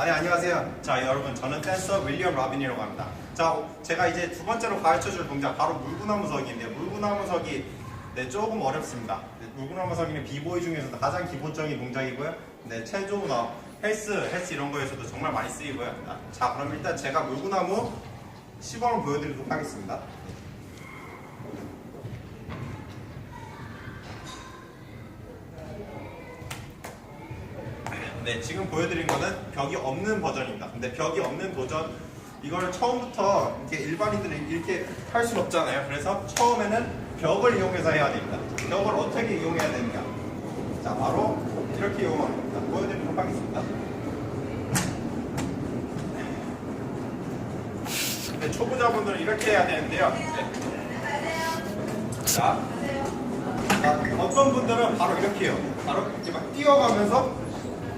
아, 네, 안녕하세요. 자, 여러분, 저는 댄서 윌리엄 라빈이라고 합니다. 자, 제가 이제 두 번째로 가르쳐 줄 동작, 바로 물구나무서기인데요. 물구나무서기, 네, 조금 어렵습니다. 네, 물구나무서기는 비보이 중에서도 가장 기본적인 동작이고요. 네, 체조나 헬스, 헬스 이런 거에서도 정말 많이 쓰이고요. 자, 그럼 일단 제가 물구나무 시범을 보여드리도록 하겠습니다. 네, 지금 보여드린 거는 벽이 없는 버전입니다. 근데 벽이 없는 도전, 이거를 처음부터 이렇게 일반인들이 이렇게 할 수는 없잖아요. 그래서 처음에는 벽을 이용해서 해야 됩니다. 벽을 어떻게 이용해야 되느냐. 자, 바로 이렇게 이용합니다. 보여드리도록 하겠습니다. 네, 초보자분들은 이렇게 해야 되는데요. 네. 자, 자, 어떤 분들은 바로 이렇게 해요. 바로 이렇게 막 뛰어가면서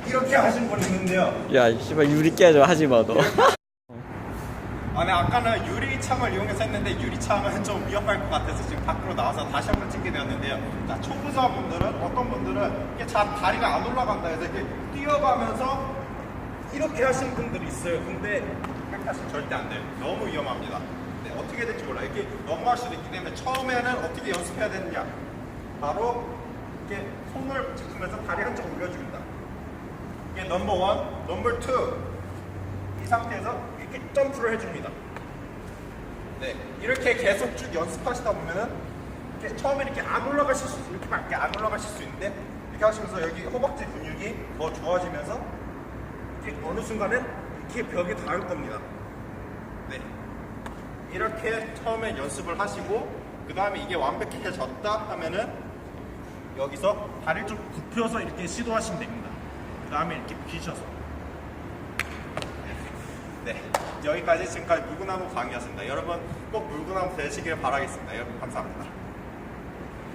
이렇게 하신 분 있는데요. 야, 씨발 유리 깨져 하지 마 너. 아, 네, 아까는 유리창을 이용해서 했는데 유리창은 좀 위험할 것 같아서 지금 밖으로 나와서 다시 한번 찍게 되었는데요. 자, 초보자분들은 어떤 분들은 이게 잘 다리가 안 올라간다 해서 이렇게 뛰어가면서 이렇게 하시는 분들이 있어요. 근데 그렇게 하시면 절대 안 돼요. 너무 위험합니다. 네, 어떻게 될지 몰라요. 이렇게 넘어갈 수도 있기 때문에 처음에는 어떻게 연습해야 되느냐. 바로 이렇게 손을 잡으면서 다리 한쪽 올려줍니다. 이게 넘버 원, 넘버 투. 이 상태에서 이렇게 점프를 해줍니다. 네, 이렇게 계속 쭉 연습하시다 보면은 이렇게 처음에 이렇게 안 올라가실 수 이렇게 밖에 안 올라가실 수 있는데 이렇게 하시면서 여기 허벅지 근육이 더 좋아지면서 이렇게 어느 순간은 이렇게 벽에 닿을 겁니다. 네, 이렇게 처음에 연습을 하시고 그 다음에 이게 완벽해졌다 하면은 여기서 다리를 좀 굽혀서 이렇게 시도하시면 됩니다. 그 다음에 이렇게 비셔서 네, 여기까지 지금까지 물구나무 강의였습니다. 여러분 꼭 물구나무 되시길 바라겠습니다. 여러분 감사합니다.